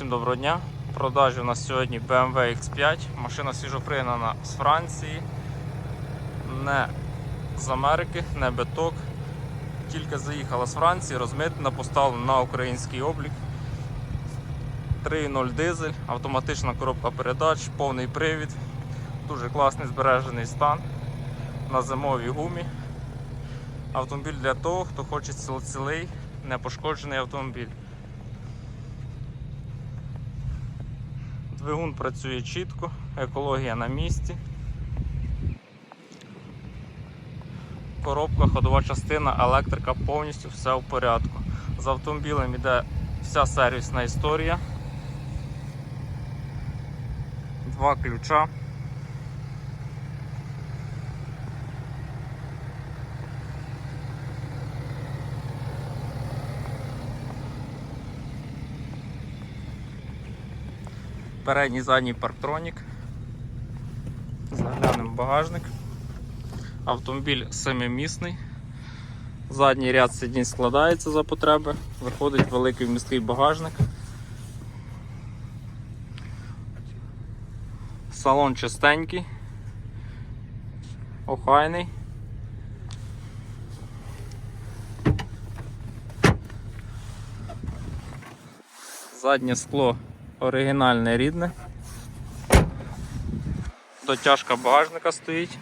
Всім доброго дня. В продажі у нас сьогодні BMW X5. Машина свіжопригнана з Франції. Не з Америки, не биток. Тільки заїхала з Франції, розмитнена, поставлена на український облік. 3.0 дизель, автоматична коробка передач, повний привід. Дуже класний збережений стан на зимовій гумі. Автомобіль для того, хто хоче ціл- цілий, непошкоджений автомобіль. Двигун працює чітко, екологія на місці. Коробка, ходова частина, електрика повністю все в порядку. З автомобілем йде вся сервісна історія. Два ключа. Передній задній парктронік. Заглянемо багажник. Автомобіль семимісний. Задній ряд сидінь складається за потреби, виходить великий вмісткий багажник. Салон чистенький, охайний. Заднє скло оригінальне рідне. Дотяжка багажника стоїть.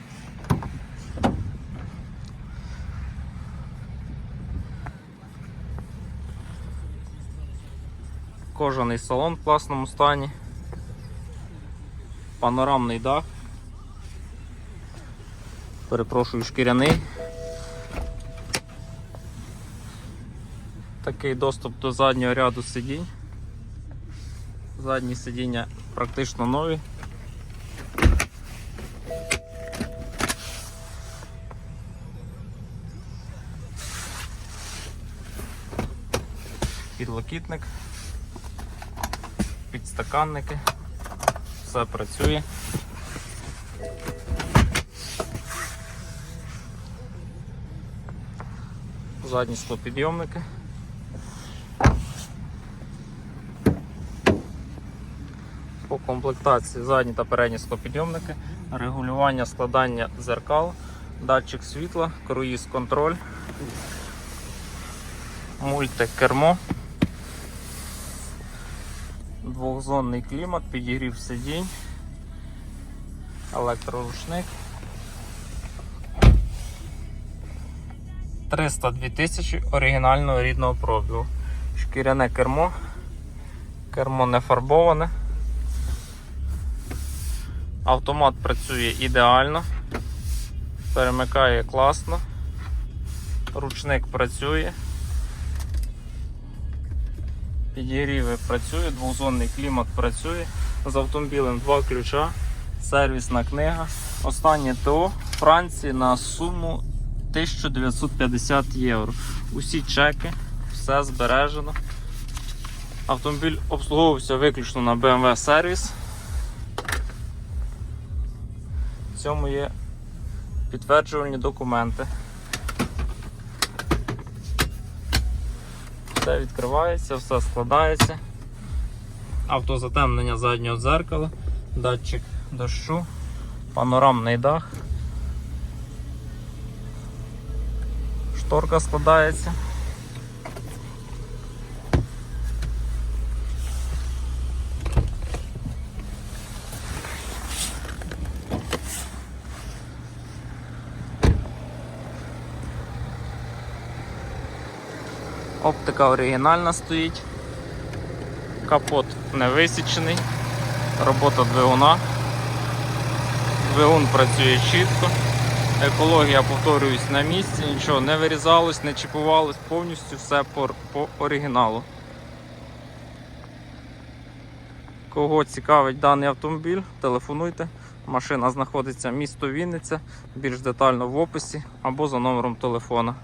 Кожаний салон в класному стані. Панорамний дах. Перепрошую, шкіряний. Такий доступ до заднього ряду сидінь. Задні сидіння практично нові. Підлокітник, підстаканники, все працює. Задні склопідйомники. По комплектації задні та передні склопідйомники, регулювання складання дзеркал, датчик світла, круїз контроль, мультикермо, двохзонний клімат, підігрів сидінь, електрорушник. 302 тисячі оригінального рідного пробігу. Шкіряне кермо, кермо не фарбоване. Автомат працює ідеально, перемикає класно, ручник працює, підігріви працює, двозонний клімат працює, з автомобілем два ключа, сервісна книга. Останнє ТО Франції на суму 1950 євро. Усі чеки, все збережено. Автомобіль обслуговувався виключно на BMW сервіс. Цьому є підтверджувальні документи. Все відкривається, все складається. Автозатемнення заднього дзеркала, датчик дощу, панорамний дах. Шторка складається. Оптика оригінальна стоїть, капот не висічений, робота двигуна. Двигун працює чітко, екологія, повторююсь, на місці, нічого не вирізалось, не чіпувалось, повністю все по, по оригіналу. Кого цікавить даний автомобіль, телефонуйте. Машина знаходиться місто Вінниця, більш детально в описі або за номером телефона.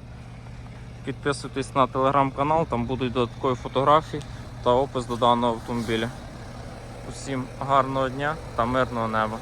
Підписуйтесь на телеграм-канал, там будуть додаткові фотографії та опис до даного автомобіля. Усім гарного дня та мирного неба.